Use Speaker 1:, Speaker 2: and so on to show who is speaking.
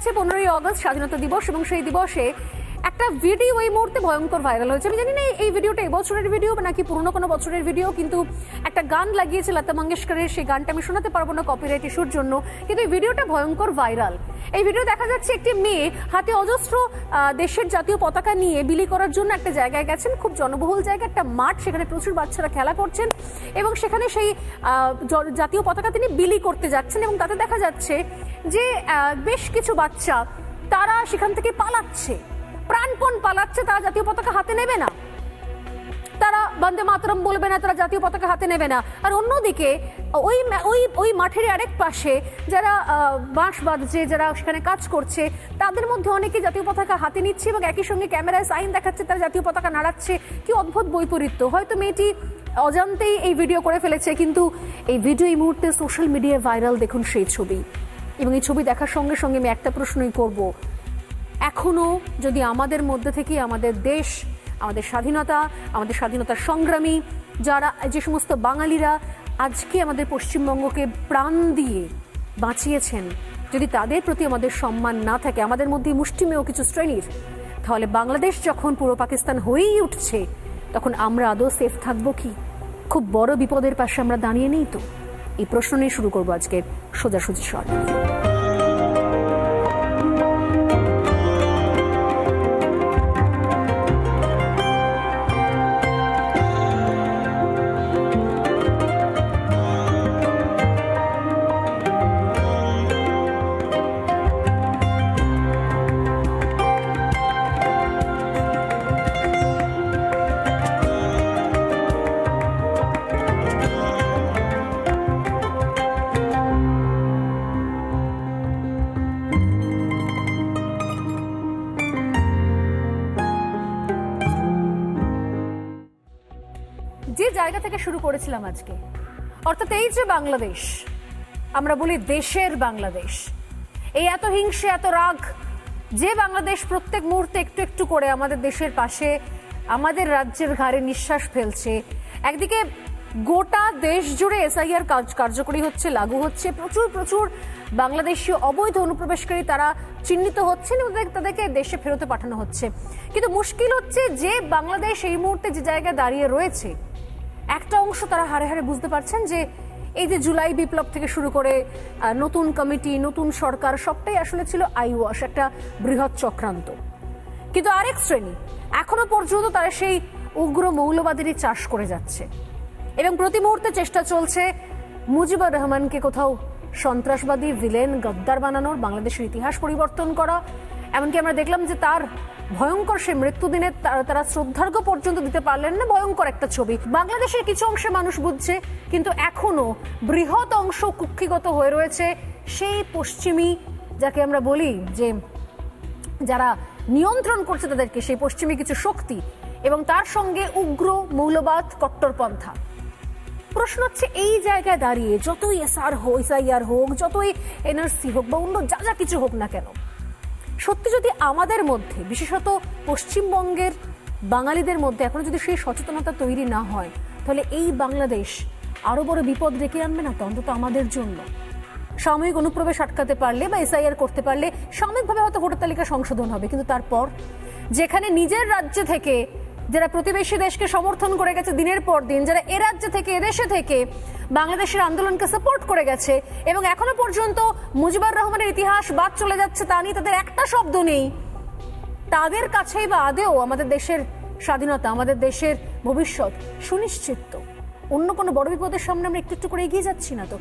Speaker 1: গেছে পনেরোই অগস্ট স্বাধীনতা দিবস এবং সেই দিবসে একটা ভিডিও এই মুহূর্তে ভয়ঙ্কর ভাইরাল হয়েছে। আমি জানি না এই ভিডিওটা এই বছরের ভিডিও নাকি পুরনো কোনো বছরের ভিডিও কিন্তু একটা গান লাগিয়েছে লতা মঙ্গেশকরের। সেই গানটা আমি শোনাতে পারব না কপিরাইট ইস্যুর জন্য, কিন্তু এই ভিডিওটা ভয়ঙ্কর ভাইরাল এই ভিডিও দেখা যাচ্ছে একটি মেয়ে হাতে অজস্র দেশের জাতীয় পতাকা নিয়ে বিলি করার জন্য একটা জায়গায় গেছেন, খুব জনবহুল জায়গা, একটা মাঠ, সেখানে প্রচুর বাচ্চারা খেলা করছেন এবং সেখানে সেই জাতীয় পতাকা তিনি বিলি করতে যাচ্ছেন এবং তাতে দেখা যাচ্ছে যে বেশ কিছু বাচ্চা তারা সেখান থেকে পালাচ্ছে। প্রাণপণ পালাচ্ছে, তারা জাতীয় পতাকা হাতে নেবে না। তারা বন্দে মাতরম বলবে না, তারা জাতীয় পতাকা হাতে নেবে না। আর অন্যদিকে, ওই ওই ওই মাঠের আরেক পাশে যারা বাঁশ বাঁধছে, যারা সেখানে কাজ করছে, তাদের মধ্যে অনেকে জাতীয় পতাকা হাতে নিচ্ছে এবং একই সঙ্গে ক্যামেরায় সাইন দেখাচ্ছে, তারা জাতীয় পতাকা নাড়াচ্ছে। কি অদ্ভুত বৈপরীত্য। হয়তো মেয়েটি অজান্তেই এই ভিডিও করে ফেলেছে, কিন্তু এই ভিডিও এই মুহূর্তে সোশ্যাল মিডিয়ায় ভাইরাল, দেখুন সেই ছবি। এবং এই ছবি দেখার সঙ্গে সঙ্গে আমি একটা প্রশ্নই করব। এখনও যদি আমাদের মধ্যে থেকে আমাদের দেশ, আমাদের স্বাধীনতা, আমাদের স্বাধীনতার সংগ্রামী, যারা যে সমস্ত বাঙালিরা আজকে আমাদের পশ্চিমবঙ্গকে প্রাণ দিয়ে বাঁচিয়েছেন, যদি তাদের প্রতি আমাদের সম্মান না থাকে, আমাদের মধ্যে মুষ্টিমেয় কিছু শ্রেণির, তাহলে বাংলাদেশ যখন পূর্ব পাকিস্তান হয়েই উঠছে, তখন আমরা আদৌ সেফ থাকব কি? খুব বড় বিপদের পাশে আমরা দাঁড়িয়ে নেই তো? এই প্রশ্ন নিয়ে শুরু করব আজকের সোজাসুজি শর্ট যে জায়গা থেকে শুরু করেছিলাম আজকে, অর্থাৎ এই যে বাংলাদেশ, আমরা বলি দেশের বাংলাদেশ, এই এত হিংসে, এত রাগ, যে বাংলাদেশ প্রত্যেক মুহূর্তে একটু একটু করে আমাদের দেশের পাশে, আমাদের রাজ্যের ঘাড়ে নিঃশ্বাস ফেলছে। একদিকে গোটা দেশ জুড়ে এসআইআর কাজ কার্যকরী হচ্ছে, লাগু হচ্ছে, প্রচুর প্রচুর বাংলাদেশি অবৈধ অনুপ্রবেশকারী তারা চিহ্নিত হচ্ছেন এবং তাদের- তাদেরকে দেশে ফেরতে পাঠানো হচ্ছে। কিন্তু মুশকিল হচ্ছে যে বাংলাদেশ এই মুহূর্তে যে জায়গায় দাঁড়িয়ে রয়েছে একটা অংশ তারা হারে হারে বুঝতে পারছেন যে এই যে জুলাই বিপ্লব থেকে শুরু করে নতুন কমিটি, নতুন সরকার, সবটাই আসলে ছিল আইওয়াশ, একটা বৃহৎ চক্রান্ত। কিন্তু আরেক শ্রেণি, এখনও পর্যন্ত তারা সেই উগ্র মৌলবাদেরই চাষ করে যাচ্ছে। এবং প্রতি মুহূর্তে চেষ্টা চলছে মুজিবুর রহমানকে কোথাও সন্ত্রাসবাদী ভিলেন গদ্দার বানানোর, বাংলাদেশের ইতিহাস পরিবর্তন করা এমনকি আমরা দেখলাম যে তার ভয়ঙ্কর সে মৃত্যুদিনে তারা শ্রদ্ধার্ঘ পর্যন্ত দিতে পারলেন না, ভয়ঙ্কর একটা ছবি। বাংলাদেশের কিছু অংশে মানুষ বুঝছে, কিন্তু এখনও বৃহৎ অংশ কুক্ষিগত হয়ে রয়েছে সেই পশ্চিমী, যাকে আমরা বলি যে যারা নিয়ন্ত্রণ করছে তাদেরকে, সেই পশ্চিমী কিছু শক্তি এবং তার সঙ্গে উগ্র মৌলবাদ কট্টরপন্থা প্রশ্ন হচ্ছে, এই জায়গায় দাঁড়িয়ে যতই এসআর হোক এসআইআর হোক, যতই এনআরসি হোক বা অন্য যা যা কিছু হোক না কেন সত্যি যদি আমাদের মধ্যে, বিশেষত পশ্চিমবঙ্গের বাঙালিদের মধ্যে এখনও যদি সেই সচেতনতা তৈরি না হয়, তাহলে এই বাংলাদেশ আরও বড় বিপদ ডেকে আনবে না? তো অন্তত আমাদের জন্য। সাময়িক অনুপ্রবেশ আটকাতে পারলে বা এসআইআর করতে পারলে সাময়িকভাবে হয়তো ভোটার তালিকা সংশোধন হবে। কিন্তু তারপর যেখানে নিজের রাজ্য থেকে যারা প্রতিবেশী দেশকে সমর্থন করে গেছে দিনের পর দিন, যারা এ রাজ্য থেকে এদেশে থেকে বাংলাদেশের আন্দোলনকে সাপোর্ট করে গেছে, এবং এখনও পর্যন্ত মুজিবুর রহমানের ইতিহাস বাদ চলে যাচ্ছে তা নিয়ে তাদের একটা শব্দ নেই। তাদের কাছেই বা আদেও আমাদের দেশের স্বাধীনতা, আমাদের দেশের ভবিষ্যৎ সুনিশ্চিত। অন্য কোনো বড় বিপদের সামনে আমরা একটু একটু করে এগিয়ে যাচ্ছি না তো।